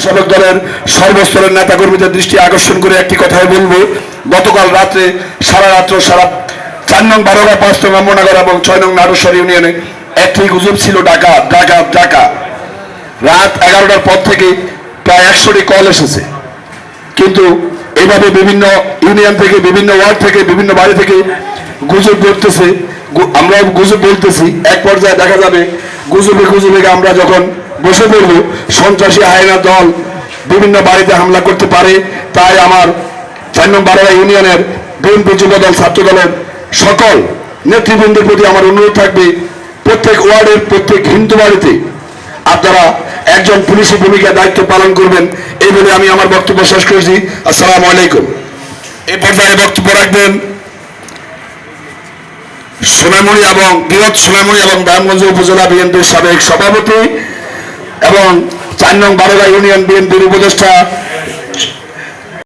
শাসক দলের সর্বস্তরের নেতাকর্মীদের দৃষ্টি আকর্ষণ করে একটি কথাই বলব। গতকাল রাত্রে সারা রাত্র সারা চার নং বারোগা, পাঁচ নং আম্মনগর এবং ছয় নং নারুশ্বর ইউনিয়নে একটি গুজব ছিল, ডাকা ডাকা ডাকা। রাত এগারোটার পর থেকে প্রায় একশোটি কল এসেছে। কিন্তু এইভাবে বিভিন্ন ইউনিয়ন থেকে, বিভিন্ন ওয়ার্ড থেকে, বিভিন্ন বাড়ি থেকে গুজব করতেছে আমরা গুজব বলতেছি, এক পর্যায়ে দেখা যাবে, গুজবে গুজবে আমরা যখন বসে পড়ব, সন্ত্রাসী হায়না দল বিভিন্ন বাড়িতে হামলা করতে পারে, তাই আমার চার নম্বর ইউনিয়নের বিএনপি যুব দল ছাত্র দলের সকল নেতৃবৃন্দের প্রতি আমার অনুরোধ থাকবে, প্রত্যেক ওয়ার্ডের প্রত্যেক হিন্দু বাড়িতে আপনারা একজন পুলিশের ভূমিকা দায়িত্ব পালন করবেন, এই বলে আমি আমার বক্তব্য শেষ করেছি। আসসালামু আলাইকুম। এই পর্যায়ে বক্তব্য রাখবেন সোনামণি এবং বৃহৎ সোনামুড়ি এবং ব্যায়ামগঞ্জ উপজেলা বিএনপির সাবেক সভাপতি এবং চার নং বারোগা ইউনিয়ন বিএনপির উপদেষ্টা